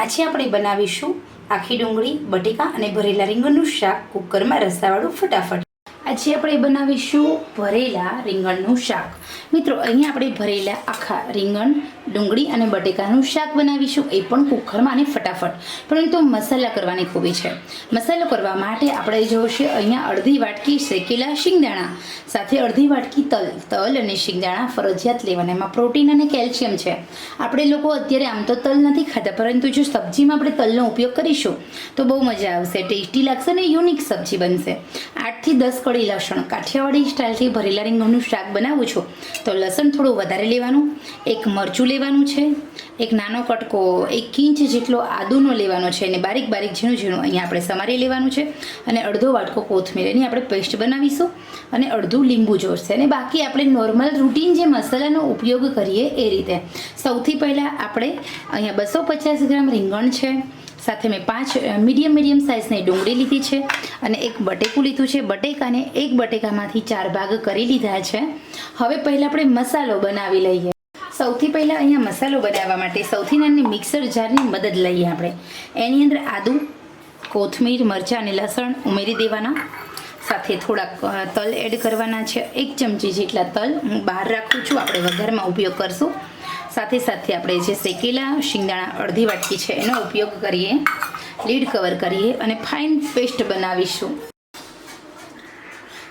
આજે આપણે બનાવીશું આખી ડુંગળી બટેકા અને ભરેલા રીંગણનું શાક કુકરમાં રસાવાળું ફટાફટ. આજે આપણે બનાવીશું ભરેલા રીંગણનું શાક. મિત્રો, અહીંયા આપણે ભરેલા આખા રીંગણ, ડુંગળી અને બટેકાનું શાક બનાવીશું. એ પણ કુકરમાં અને ફટાફટ. પરંતુ મસાલા કરવાની ખૂબી છે. મસાલો કરવા માટે આપણે જોશે અહીંયા અડધી વાટકી શેકેલા શિંગદાણા, સાથે અડધી વાટકી તલ તલ અને શિંગદાણા ફરજિયાત લેવાના. એમાં પ્રોટીન અને કેલ્શિયમ છે. આપણે લોકો અત્યારે આમ તો તલ નથી ખાતા, પરંતુ જો સબ્જીમાં આપણે તલનો ઉપયોગ કરીશું, તો બહુ મજા આવશે, ટેસ્ટી લાગશે અને યુનિક સબ્જી બનશે. આઠથી દસ કળી લસણ. કાઠિયાવાડી સ્ટાઇલથી ભરેલા રીંગણનું શાક બનાવું છું. તો લસણ થોડું વધારે લેવાનું, એક મરચું લેવાનું છે, એક નાનો કટકો, એક ઇંચ જેટલો આદુનો લેવાનો છે અને બારીક બારીક ઝીણું ઝીણું અહીંયા આપણે સમારી લેવાનું છે અને અડધો વાટકો કોથમીરની આપણે પેસ્ટ બનાવીશું અને અડધું લીંબુ જોડશે અને બાકી આપણે નોર્મલ રૂટીન જે મસાલાનો ઉપયોગ કરીએ એ રીતે. સૌથી પહેલાં આપણે અહીંયા બસો પચાસ ગ્રામ રીંગણ છે સાથે મેં પાંચ મીડિયમ મીડિયમ સાઇઝની ડુંગળી લીધી છે અને એક બટેકું લીધું છે. બટેકાને એક બટેકામાંથી ચાર ભાગ કરી લીધા છે. હવે પહેલાં આપણે મસાલો બનાવી લઈએ. સૌથી પહેલાં અહીંયા મસાલો બનાવવા માટે સૌથી નાની મિક્સર જારની મદદ લઈએ આપણે. એની અંદર આદું, કોથમીર, મરચાં અને લસણ ઉમેરી દેવાના. સાથે થોડાક તલ એડ કરવાના છે. એક ચમચી જેટલા તલ હું બહાર રાખું છું. આપણે વઘારમાં ઉપયોગ કરશું. સાથે સાથે આપણે જે શેકેલા શિંગદાણા અડધી વાટકી છે એનો ઉપયોગ કરીએ, લીડ કવર કરીએ અને ફાઇન પેસ્ટ બનાવીશું.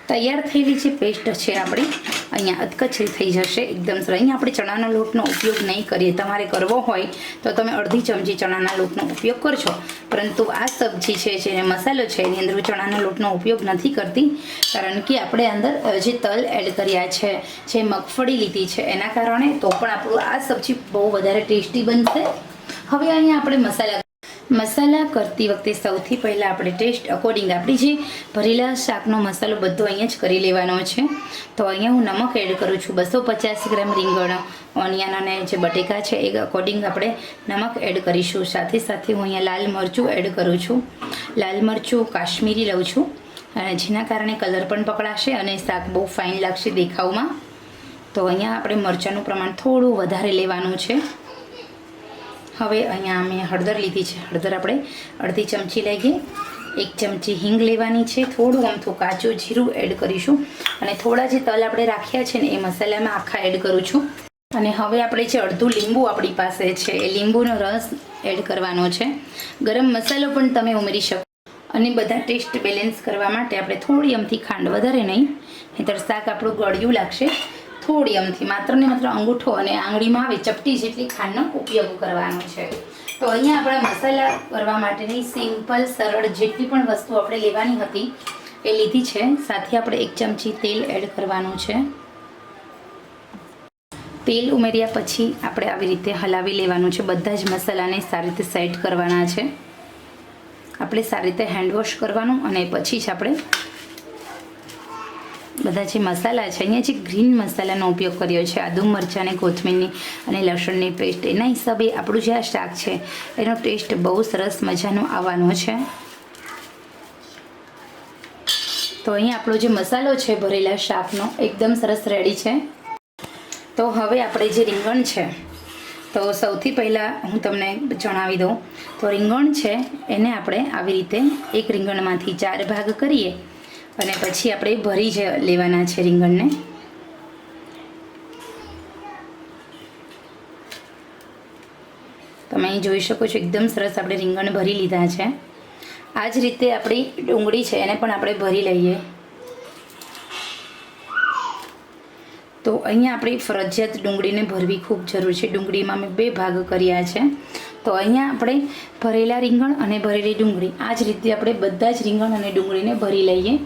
તૈયાર થયેલી જે પેસ્ટ છે આપણી, અહીંયા અધકચરી થઈ જશે, એકદમ સરસ. અહીંયા આપણે ચણાના લોટનો ઉપયોગ નહીં કરીએ. તમારે કરવો હોય તો તમે અડધી ચમચી ચણાના લોટનો ઉપયોગ કરશો પરંતુ આ સબ્જી છે, જે મસાલો છે, એની અંદર ચણાના લોટનો ઉપયોગ નથી કરતી. કારણ કે આપણે અંદર જે તલ એડ કર્યા છે, જે મગફળી લીધી છે, એના કારણે તો પણ આપણું આ સબ્જી બહુ વધારે ટેસ્ટી બનશે. હવે અહીંયા આપણે મસાલા મસાલા કરતી વખતે સૌથી પહેલાં આપણે ટેસ્ટ અકોર્ડિંગ આપણી જે ભરેલા શાકનો મસાલો બધો અહીંયા જ કરી લેવાનો છે. તો અહીંયા હું નમક એડ કરું છું. બસો પચાસ ગ્રામ રીંગણ ઓનિયન અને જે બટેકા છે એ અકોર્ડિંગ આપણે નમક એડ કરીશું. સાથે સાથે હું અહીંયા લાલ મરચું એડ કરું છું. લાલ મરચું, કાશ્મીરી લઉં છું. અને જેના કારણે કલર પણ પકડાશે અને શાક બહુ ફાઇન લાગશે દેખાવમાં. તો અહીંયા આપણે મરચાંનું પ્રમાણ થોડું વધારે લેવાનું છે. હવે અહીંયા મેં હળદર લીધી છે. હળદર આપણે અડધી ચમચી લઈએ. એક ચમચી હિંગ લેવાની છે. થોડું અમથું કાચું જીરું એડ કરીશું. અને થોડા જે તલ આપણે રાખ્યા છે ને, એ મસાલામાં આખા એડ કરું છું. અને હવે આપણે જે અડધું લીંબુ આપણી પાસે છે, એ લીંબુનો રસ એડ કરવાનો છે. ગરમ મસાલો પણ તમે ઉમેરી શકો. અને બધા ટેસ્ટ બેલેન્સ કરવા માટે આપણે થોડી અમથી ખાંડ વધારે નહીં. નહીંતર શાક આપણું ગળ્યું લાગશે. થોડી અમથી માત્ર ને માત્ર અંગૂઠો અને આંગળીમાં આવે ચપટી જેટલી ખાંડનો ઉપયોગ કરવાનો છે. તો અહીંયા આપણા મસાલા કરવા માટેની સિમ્પલ, સરળ જેટલી પણ વસ્તુ આપણે લેવાની હતી એ લીધી છે. સાથે આપણે એક ચમચી તેલ એડ કરવાનું છે. તેલ ઉમેર્યા પછી આપણે આવી રીતે હલાવી લેવાનું છે. બધા જ મસાલાને સારી રીતે સેટ કરવાના છે. આપણે સારી રીતે હેન્ડવોશ કરવાનું અને પછી જ આપણે બધા જે મસાલા છે. અહીંયા જે ગ્રીન મસાલાનો ઉપયોગ કર્યો છે, આદુ મરચાં કોથમીરની અને લસણની પેસ્ટ એના હિસાબે આપણું જે આ શાક છે, એનો ટેસ્ટ બહુ સરસ મજાનો આવવાનો છે. તો અહીંયા આપણો જે મસાલો છે, ભરેલા શાકનો, એકદમ સરસ રેડી છે. તો હવે આપણે જે રીંગણ છે, તો સૌથી પહેલાં હું તમને જણાવી દઉં. તો રીંગણ છે, એને આપણે આવી રીતે એક રીંગણમાંથી ચાર ભાગ કરીએ. અને પછી આપણે ભરી જ લેવાના છે રીંગણને. તમે અહીં જોઈ શકો છો, એકદમ સરસ આપણે રીંગણ ભરી લીધા છે. આ જ રીતે આપણી ડુંગળી છે, એને પણ આપણે ભરી લઈએ. તો અહીંયા આપણી ફરજિયાત ડુંગળીને ભરવી ખૂબ જરૂર છે. ડુંગળીમાં મેં બે ભાગ કર્યા છે. તો અહીંયા આપણે ભરેલા રીંગણ અને ભરેલી ડુંગળી. આ જ રીતે આપણે બધા જ રીંગણ અને ડુંગળીને ભરી લઈએ.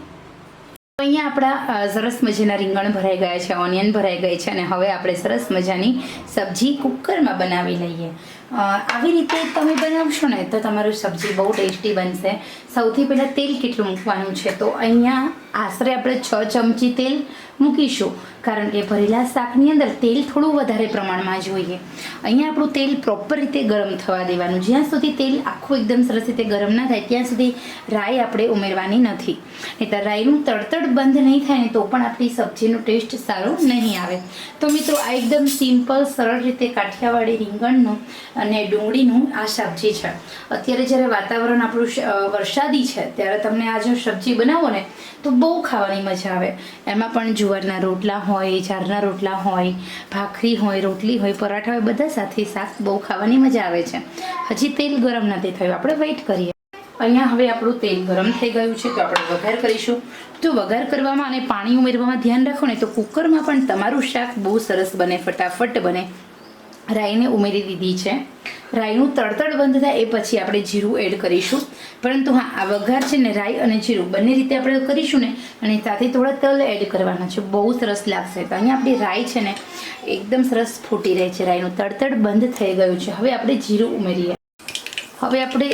અહીંયા આપણા સરસ મજાના રીંગણ ભરાઈ ગયા છે ઓનિયન ભરાઈ ગઈ છે અને હવે આપણે સરસ મજાની સબ્જી કુકરમાં બનાવી લઈએ. આવી રીતે તમે બનાવશો ને, તો તમારું સબ્જી બહુ ટેસ્ટી બનશે. સૌથી પહેલાં તેલ કેટલું મૂકવાનું છે? તો અહીંયા આશરે આપણે છ ચમચી તેલ મૂકીશું. કારણ કે ભરેલા શાકની અંદર તેલ થોડું વધારે પ્રમાણમાં જોઈએ અહીંયા આપણું તેલ પ્રોપર રીતે ગરમ થવા દેવાનું. જ્યાં સુધી તેલ આખું એકદમ સરસ રીતે ગરમ ના થાય, ત્યાં સુધી રાઈ આપણે ઉમેરવાની નથી. નહીંતર રાઈનું તડતડ બંધ નહીં થાય ને, તો પણ આપણી સબ્જીનો ટેસ્ટ સારો નહીં આવે. તો મિત્રો, આ એકદમ સિમ્પલ સરળ રીતે કાઠિયાવાડી રીંગણનું અને ડુંગળીનું આ સબ્જી છે. અત્યારે જ્યારે વાતાવરણ આપણું વરસાદી છે, ત્યારે તમને આ જો સબ્જી બનાવો ને, તો બહુ ખાવાની મજા આવે. એમાં પણ જુવારના રોટલા હોય જારના રોટલા હોય, ભાખરી હોય, રોટલી હોય, પરાઠા હોય, બધા સાથે શાક બહુ ખાવાની મજા આવે છે. હજી તેલ ગરમ નથી થયું. આપણે વેઇટ કરીએ. અહીંયા હવે આપણું તેલ ગરમ થઈ ગયું છે, તો આપણે વઘાર કરીશું. તો વઘાર કરવામાં અને પાણી ઉમેરવામાં ધ્યાન રાખો ને, તો કુકરમાં પણ તમારું શાક બહુ સરસ બને, ફટાફટ બને. રાઈને ઉમેરી દીધી છે. રાઈનું તડતડ બંધ થાય એ પછી આપણે જીરું એડ કરીશું. પરંતુ હા, આ વઘાર છે ને રાઈ અને જીરું બંને રીતે આપણે કરીશું ને, અને સાથે થોડા તલ એડ કરવાના છે. બહુ સરસ લાગશે. તો અહીંયા આપણી રાઈ છે ને, એકદમ સરસ ફૂટી રહી છે. રાઈનું તડતડ બંધ થઈ ગયું છે. હવે આપણે જીરું ઉમેરીએ. હવે આપણે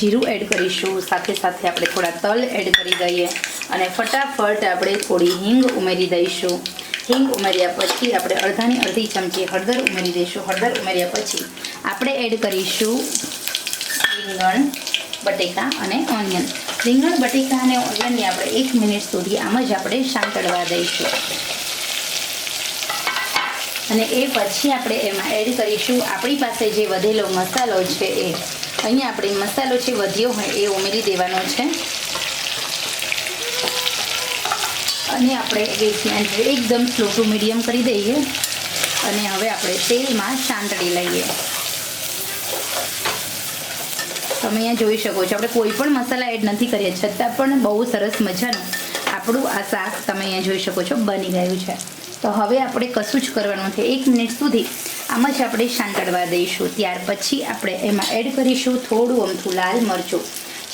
જીરું એડ કરીશું. સાથે સાથે આપણે થોડા તલ એડ કરી દઈએ. અને ફટાફટ આપણે થોડી હિંગ ઉમેરી દઈશું. હિંગ ઉમેર્યા પછી આપણે અડધાની અડધી ચમચી હળદર ઉમેરી દઈશું. હળદર ઉમેર્યા પછી આપણે એડ કરીશું રીંગણ, બટેકા અને ઓનિયન રીંગણ, બટેકા અને ઓનિયનને આપણે એક મિનિટ સુધી આમ જ આપણે સાંકળવા દઈશું. અને એ પછી આપણે એમાં એડ કરીશું. આપણી પાસે જે વધેલો મસાલો છે એ. અહીંયા આપણે મસાલો છે વધ્યો હોય એ ઉમેરી દેવાનો છે. અને આપણે ગેસની એકદમ સ્લો ટુ મીડિયમ કરી દઈએ. અને હવે આપણે તેલમાં સાંતળી લઈએ. તમે અહીંયા જોઈ શકો છો, આપણે કોઈ પણ મસાલા એડ નથી કર્યા, છતાં પણ બહુ સરસ મજાનું આપણું આ શાક તમે અહીંયા જોઈ શકો છો બની ગયું છે. તો હવે આપણે કશું જ કરવાનું છે એક મિનિટ સુધી આમ જ આપણે સાંતળવા દઈશું. ત્યાર પછી આપણે એમાં એડ કરીશું થોડું અમથું લાલ મરચું,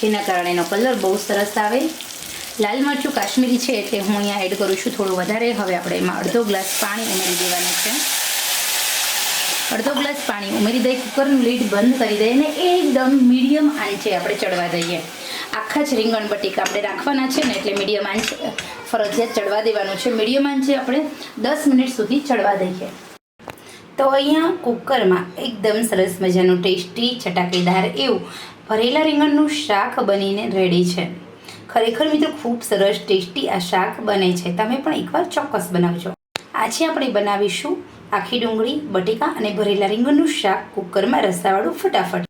જેના કારણે એનો કલર બહુ સરસ આવે. લાલ મરચું કાશ્મીરી છે એટલે હું અહીંયા એડ કરું છું થોડું વધારે. હવે આપણે એમાં અડધો ગ્લાસ પાણી ઉમેરી દેવાનું છે. અડધો ગ્લાસ પાણી ઉમેરી દઈ, કુકરનું લીડ બંધ કરી દઈએ અને એકદમ મીડિયમ આંચે આપણે ચડવા દઈએ. આખા જ રીંગણ બટેકા આપણે રાખવાના છે ને એટલે મીડિયમ આંચ ફરજિયાત ચડવા દેવાનું છે. મીડિયમ આંચે આપણે દસ મિનિટ સુધી ચડવા દઈએ. તો અહીંયા કુકરમાં એકદમ સરસ મજાનું ટેસ્ટી ચટાકેદાર એવું ભરેલા રીંગણનું શાક બનીને રેડી છે. ખરેખર મિત્રો ખૂબ સરસ, ટેસ્ટી આ શાક બને છે. તમે પણ એકવાર ચોક્કસ બનાવજો. આજે આપણે બનાવીશું આખી ડુંગળી, બટેકા અને ભરેલા રીંગણનું શાક કુકરમાં રસાવાળું ફટાફટ.